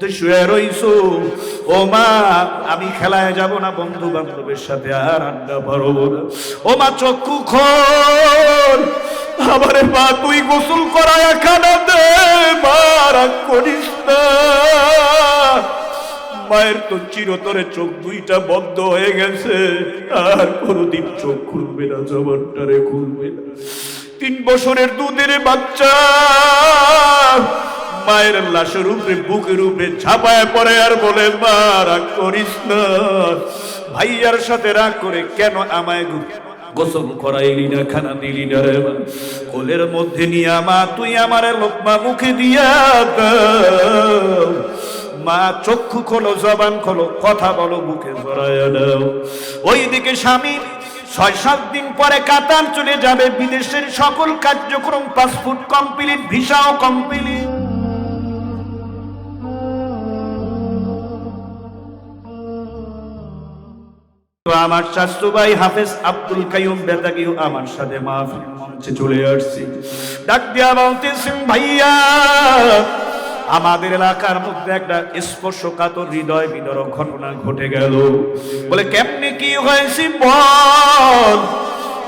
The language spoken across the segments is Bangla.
তুই শুয়ে রইছো। ও মা, আমি খেলায় যাব না বন্ধু বান্ধবের সাথে আর আড্ডা পারব ও মা, চক্ষু খোল। আমারে মা, তুই গোসল করায় খানা দে। মা, রাগ করিস না। মায়ের তো চিরতরে চোখ দুইটা বন্ধ হয়ে গেছে। আর কোনোদিন চোখ খুলবে না, জবানটারে খুলবে না। তিন বছরের দুধের বাচ্চা। মায়ের লাশের উপরে, বুকের উপরে ঝাপায় পড়ে আর বলে, মা, রাগ করিস না। ভাইয়ার সাথে রাগ করে কেন আমায় গোসল করাইলি না, খানা দিলি না রে? কোলের মধ্যে নিয়ে, মা, তুই আমারে লোকমা মুখে দিয়া মা, চক্ষু খোলো, জবান খোলো, কথা বলো, বুকে জড়ায় দাও ওইদিকে স্বামী ছয়, সাত দিন পরে কাতার চলে যাবে। বিদেশের সকল কার্যক্রম, পাসপোর্ট কমপ্লিট, ভিসাও কমপ্লিট। তো আমার শাস্তু ভাই হাফেজ আব্দুল কাইয়ুম বেতাকিও আমার সাথে মাহফিল মঞ্চে চলে আসছি। ডাক দিয়া বলতেছেন ভাইয়া, আমাদের এলাকার মধ্যে একটা স্পর্শকাতর হৃদয় বিদরক ঘটনা ঘটে গেল। বলে, কেমনে কি হয়েছে বল?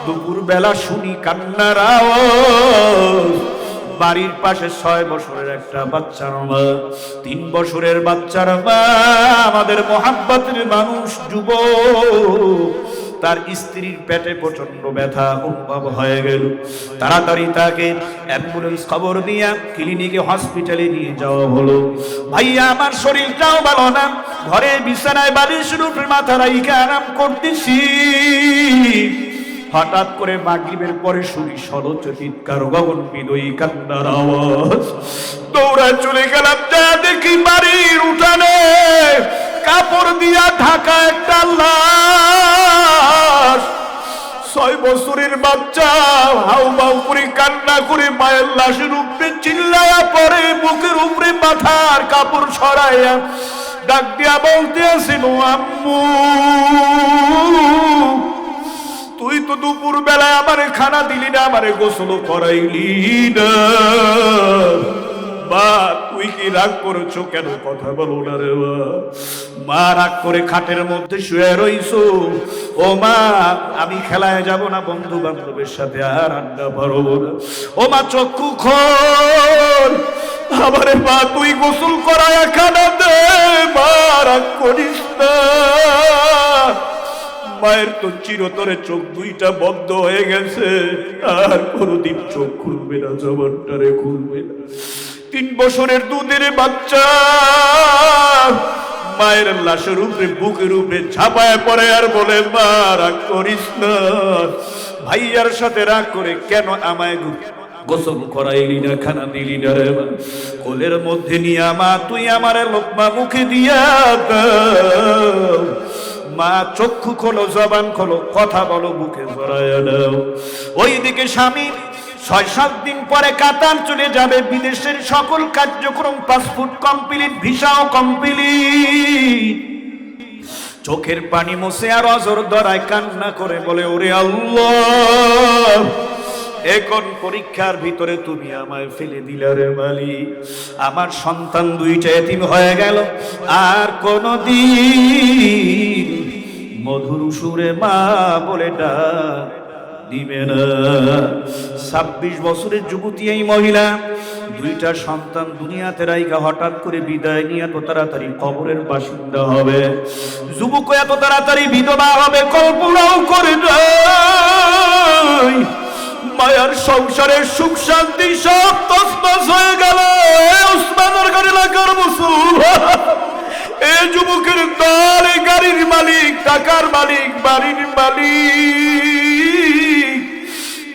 দুপুর বেলা শুনি কান্নার আওয়াজ। বাড়ির পাশে ছয় বছরের একটা বাচ্চার মা তিন বছরের বাচ্চার মা আমাদের মোহাব্বতের মানুষ যুব তার স্ত্রীর পেটে প্রচণ্ড ব্যথা অনুভব হয়ে গেল। তাড়াতাড়ি তাকে অ্যাম্বুলেন্স খবর দিয়া ক্লিনিকে, হসপিটালে নিয়ে যাওয়া হলো। ভাইয়া, আমার শরীরটাও ভালো না। ঘরে বিছানায় বালিশ রূপে মাথা রাইকে আরাম করতেছি। হঠাৎ করে মাগরিবের পরে শুনি সরচ চিৎকার গগন বিদয়ী কান্নার আওয়াজ। দৌড়া চলে গেলাম, যা দেখি বাড়ির উঠানে। কাপড় দিয়া ঢাকা একটা লাশ। ছয় বছরের বাচ্চা, হাউ মাউ করে কান্না করে মায়ের লাশের উপরে চিল্লায়া পরে বুকের উপরে মাথার কাপড় ছড়াইয়া ডাক দিয়া বলতে আসেন আম্মু তুই তো দুপুর বেলায় আমারে খানা দিলি না, আমারে গোসল করাইলি না। মা, তুই কি রাগ করেছ কেন? কথা বলো না রে মা। রাগ করে খাটের মধ্যে শুয়ে রইছো। ও মা, আমি খেলায় যাব না বন্ধু বান্ধবের সাথে আর আড্ডা পারব না। ও মা, চক্ষু খোল। আমারে মা, তুই গোসল করায় খানা দে। মা, রাগ করিস না। মায়ের তো চিরতরে চোখ দুইটা বন্ধ হয়ে গেছে। আর কোনোদিন চোখ খুলবে না, জবানটারে খুলবে না। তিন বছরের দুধের বাচ্চা। মায়ের লাশের উপরে, বুকের উপরে ছাপায় পড়ে আর বলে, মা, রাগ করিস না। ভাইয়ার সাথে রাগ করে কেন আমায় গোসল করাইলি না, খানা দিলি না রে? কোলের মধ্যে নিয়ে, মা, তুই আমারে লোকমা মুখে দিয়া মা, চক্ষু খোলো, জবান খোলো, কথা বলো, বুকে জড়ায় দাও। ওইদিকে স্বামী ছয়, সাত দিন পরে কাতার চলে যাবে। বিদেশের সকল কার্যক্রম পাসপোর্ট কমপ্লিট ভিসাও কমপ্লিট চোখের পানি মুছে আর অজর ধরায় কান্না করে বলে, ওরে আল্লাহ, এখন পরীক্ষার ভিতরে তুমি আমায় ফেলে দিলে রে মালি আমার সন্তান দুইটা এতিম হয়ে গেল, আর কোনদিন মধুর সুরে মা বলে দিবে না। ছাব্বিশ বছরের যুবতী এই মহিলা, দুইটা সন্তান দুনিয়াতে রাইকা হঠাৎ করে বিদায় নিয়ে এত তাড়াতাড়ি কবরের বাসিন্দা হবে। যুবক এত তাড়াতাড়ি বিধবা হবে, কল্পনাও করে মায়ার সংসারের সুখ, শান্তি, সব তসমাস হয়ে গেল এ উসমানের গাড়ি লাগার মুসুল এ যুবকের দল এ গাড়ির মালিক টাকার মালিক, বাড়ির মালিক।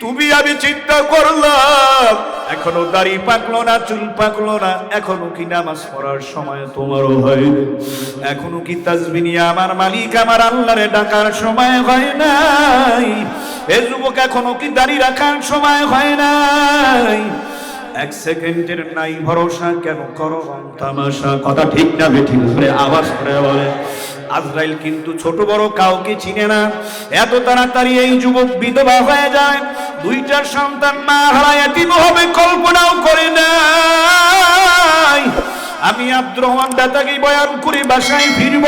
তুমি আমি চিন্তা করলাম, এখনও দাড়ি পাকলো না, চুল পাকলো না, এখনও কি নামাজ পড়ার সময় তোমারও হয়নি এখনও কি তাজবিনি আমার মালিক, আমার আল্লাহরে ডাকার সময় হয় নাই? এ যুবক, এখনও কি দাড়ি রাখার সময় হয় নাই? এক সেকেন্ডের নাই ভরসা কেন করো তামাশা কথা ঠিক না, বেঠিক আওয়াজ করে বলে। আজরাইল কিন্তু ছোট বড় কাউকে চিনে না। এত তাড়াতাড়ি এই যুবক বিধবা হয়ে যায়। দুইটা সন্তান না হারায় হবে, কল্পনাও করে নাই। আমি আব্দুর রহমান দাদাকে বয়ান করে বাসায় ফিরব,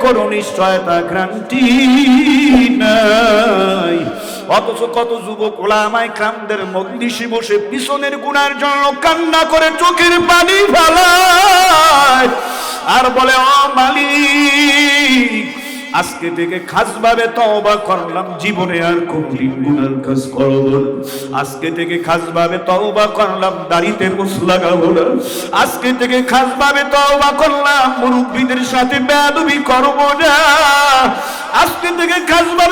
কোনো নিশ্চয়তা ক্রান্তি নাই। অথচ কত যুবক ওলামায় ক্রামদের মজলিসে বসে পিছনের গুনার জন্য কান্না করে চোখের পানি ফেলায়। আর বলে আজকে থেকে খাসভাবে তওবা করলাম, জীবনে আর কোনদিন গুনার কাজ করব আজকে থেকে খাসভাবে তওবা করলাম, দাড়িতে মুছ লাগাবো না। আজকে থেকে খাসভাবে তওবা করলাম, মুরব্বীদের সাথে বেয়াদবি করব না। আজকে থেকে খাসভাবে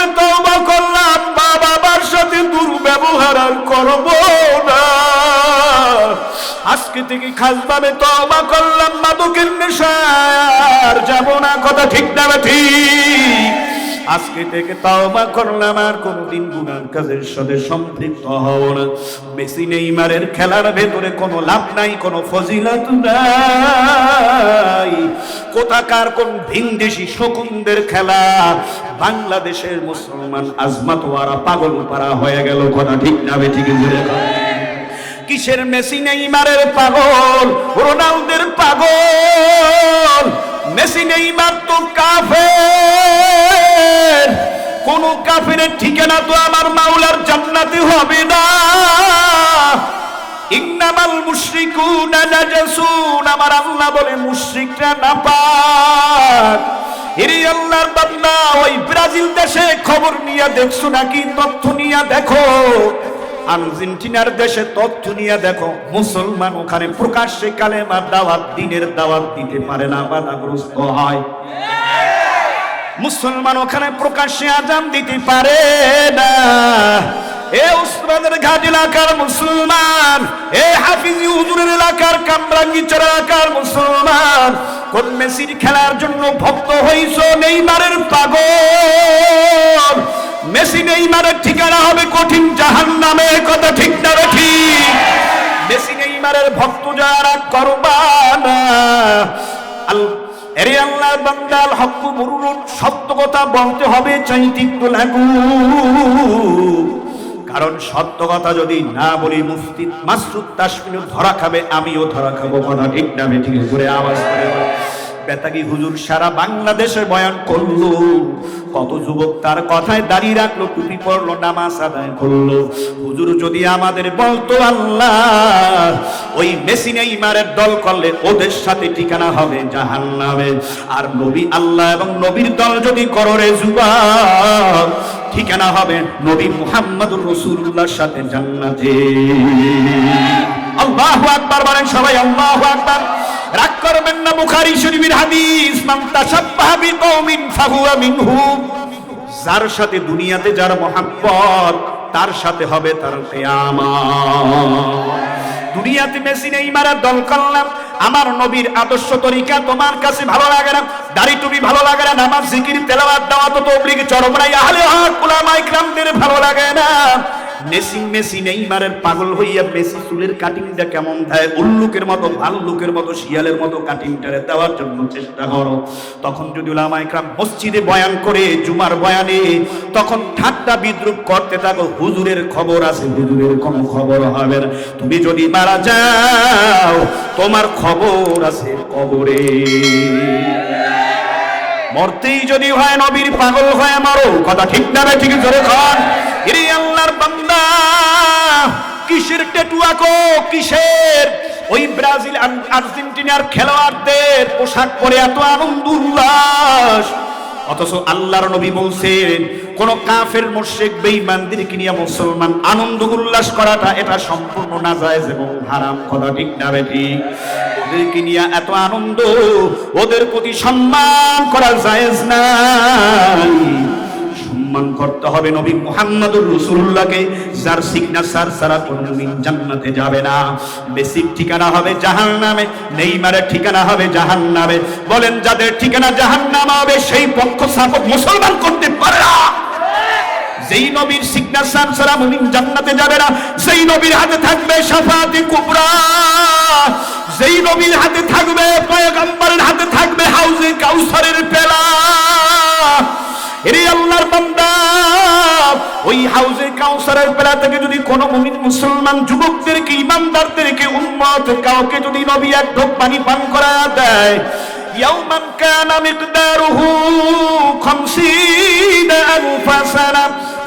থেকে করলাম নেশার? না, কথা ঠিক না ঠিক। আজকে থেকে করলাম, আর কোনদিন গুনার কাজের সাথে সম্পৃক্ত না। মেসি নেইমারের খেলার ভেতরে কোনো লাভ নাই, কোনো ফজিলত নাই। কোথাকার কোন ভিনদেশি শকুনদের খেলা? বাংলাদেশের মুসলমান আজমাতোয়ারা পাগল পারা হয়ে গেল, কথা ঠিক না ঠিক কিসের মেসি নেইমারের পাগল? রোনালদের পাগল। মেসি নেইমার তো কাফের। কোন কাফের ঠিকানা তো আমার মাওলার জান্নাতে হবে না। ইন্নামাল মুশরিকুনা নাজাসুন। আমার আল্লাহ বলে মুশরিকরা নাপাক। এরে আল্লাহর বান্দা, ওই ব্রাজিল দেশে খবর নিয়ে দেখছ নাকি? তথ্য নিয়ে দেখো। আর্জেন্টিনার দেশে তথ্য নিয়ে দেখো, মুসলমান ওখানে প্রকাশ্যে কালে কালেমার দাওয়াত, দিনের দাওয়াত দিতে পারে না, বাধাগ্রস্ত হয়। মুসলমান ওখানে প্রকাশ্যে আজান দিতে পারে না। এ উসমানের ঘাট এলাকার মুসলমান, এ হাফিজি হুজুরের এলাকার কামরাঙ্গিচর এলাকার মুসলমান, কোন মেসির খেলার জন্য ভক্ত হইছ নেইমারের পাগল? মেসি নেইমারের ঠিকানা হবে কঠিন জাহান নামে কথা ঠিক না ঠিক মেসি নেইমারের ভক্ত যারা করবানা এরে আল্লাহর বান্দাল হক্কু মুরুরুন, সত্য কথা বলতে হবে চাইতিত্ব লাগু কারণ সত্য কথা যদি না বলি মুফতি মাসুদ তাসমিনও ধরা খাবে, আমিও ধরা খাব, কথা ঠিক না ঠিক করে আওয়াজ করে। বেতাগি হুজুর সারা বাংলাদেশে বয়ান করল। কত যুবক তার কথায় দাঁড়িয়ে রাখল, টুপি পড়ল নামাজ আদায় করল। হুজুর যদি আমাদের বলতো, আল্লাহ, ওই মেসিনে ইমারের দল করলে ওদের সাথে ঠিকানা হবে জাহান নামে আর নবী আল্লাহ এবং নবীর দল যদি করো রে যুবক, ঠিকানা হবে নবী মুহাম্মদুর রসুল্লাহর সাথে জান্নাতে। আল্লাহু আকবার বলেন সবাই আকবার। রাগ করবেন না শরীফের হাদিস ফাহুয়া যার সাথে দুনিয়াতে যার মহাব্বত, তার সাথে হবে তার দুনিয়াতে দল করলাম। আমার নবীর আদর্শ তরিকা তোমার কাছে ভালো লাগে না, দাড়ি টুপি ভালো লাগে না, নামাজ, জিকির, তেলাওয়াত দেওয়া তো তবলিগ চরমরাই আহলে হক, উলামায়ে ভালো লাগে না। মেসি মেসি নেইমারের পাগল হইয়া মেসি চুলের কাটিংটা কেমন দেয় উল্লুকের মতো মতো, শিয়ালের মতো কাটিংটারে দেওয়ার জন্য চেষ্টা করো। তখন যদি মসজিদে বয়ান করে, জুমার বয়ানে, তখন ঠাট্টা বিদ্রুপ করতে থাকো, হুজুরের খবর আছে, হুজুরের কোনো খবর হবে তুমি যদি মারা যাও, তোমার খবর আছে কবরে। মরতেই যদি হয় নবীর পাগল হয়ে মারো, কথা ঠিক না ঠিক ধরে খান কিসের টেটু আঁকো কিসের? ওই ব্রাজিল আর্জেন্টিনার খেলোয়াড়দের পোশাক পরে এত আনন্দ উল্লাস অথচ আল্লাহর নবী বলছেন, কোন কাফের, মোশেক বেঈমানদেরকে নিয়ে মুসলমান আনন্দ উল্লাস করাটা এটা সম্পূর্ণ নাজায়েজ এবং হারাম কথা, ঠিক না বেঠি ওদেরকে নিয়ে এত আনন্দ, ওদের প্রতি সম্মান করা জায়েজ নাই। সম্মান করতে হবে নবী মুহাম্মদুর রাসূলুল্লাহকে। যার সিগনেচার ছাড়া কোনদিন জান্নাতে যাবে না। বেসিক ঠিকানা হবে জাহান্নামে, নেইমারের ঠিকানা হবে জাহান্নামে। বলেন, যাদের ঠিকানা জাহান্নাম হবে, সেই পক্ষ সাপোর্ট মুসলমান করতে পারে না। যেই নবীর সিগনেচার ছাড়া মুমিন জান্নাতে যাবে না। সেই নবীর হাতে থাকবে শাফাতে কুবরা। যেই নবীর হাতে থাকবে, পয়গম্বরের হাতে থাকবে হাউজে কাউসারের পেলা। এরে আল্লাহর বান্দা। ওই হাউজে কাউসারের বেলা থেকে যদি কোনো মুমিন মুসলমান যুবকদেরকে, ইমানদারদেরকে, উম্মত কাউকে যদি নবী এক ঢোক পানি পান করা দেয়, ইয়াউমান কানা মিকদারুহু 50 আলফা সানা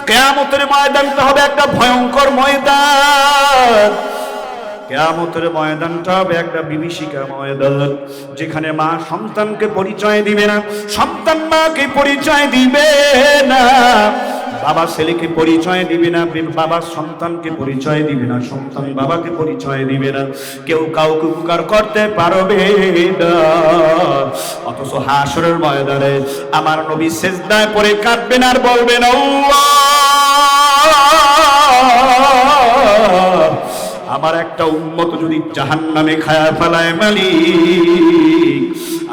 কিয়ামতের ময়দানটা হবে একটা ভয়ঙ্কর ময়দান। কেয়ামতের ময়দানটা হবে একটা বিভীষিকা ময়দান, যেখানে মা সন্তানকে পরিচয় দিবে না, সন্তান মাকে পরিচয় দিবে না। বাবা ছেলেকে পরিচয় দিবে না বাবা সন্তানকে পরিচয় দিবে না, সন্তান বাবাকে পরিচয় দিবে না। কেউ কাউকে উপকার করতে পারবে না। অথচ হাসরের ময়দানে আমার নবী সেজদায় পরে কাঁদবেন আর বলবেন, আল্লাহ! আমার একটা উন্মত যদি জাহান নামে খায়া ফেলায় মালি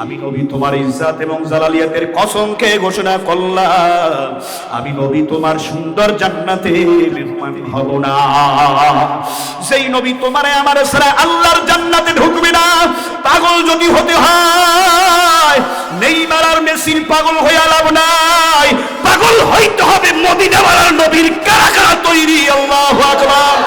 আমি নবী তোমার ইজ্জাত এবং জালালিয়াতের কসমকে ঘোষণা করলাম, আমি নবী তোমার সুন্দর জান্নাতে মেহমান হব না। সেই নবী তোমারে আমার সারা আল্লাহর জান্নাতে ঢুকবে না, পাগল যদি হতে হয় নেই মারার মেসির পাগল হয়ে লাভ নাই। পাগল হইতে হবে মদিনাওয়ালার নবীর কারা কারা তৈরি, আল্লাহ আকবার।